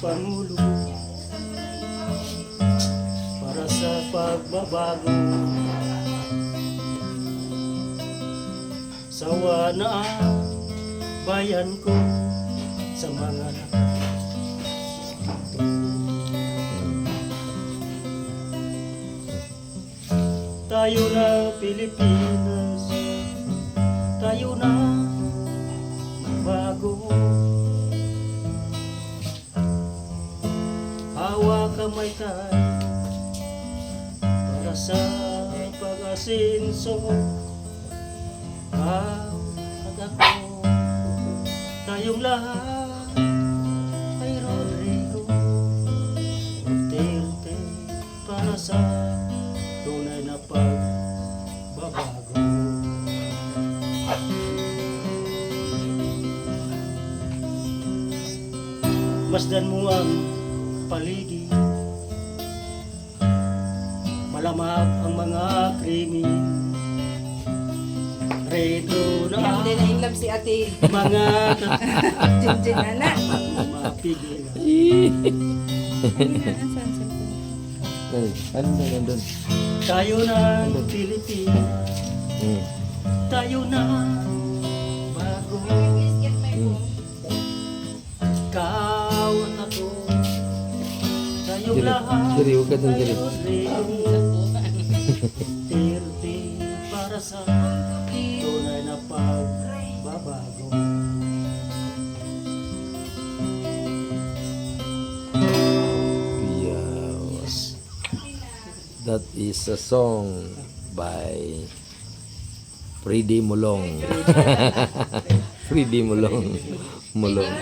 Pangulo para sa pagbabago. Sawa na bayan ko sa mga Tayo na Pilipinas Hawa kamay tayo Para sa pag-asinso Ikaw at ako Tayong lahat Ay Rodrigo Duterte Para sa tunay na pagbabago. Masdan mo ang paligid Malamag ang mga krimen Redo na Hindi na in love si ate mga Jinjin na na. mapigil ano na nandun? Tayo ng Pilipinas Hmm. Tayo na bago Hmm. Ikaw at ako Diri, diri, huwag ka dun, diri. Tirti para sa tunay na pagbabago Yes. That is a song by Freddy Mulong. Freddy Mulong. Mulong.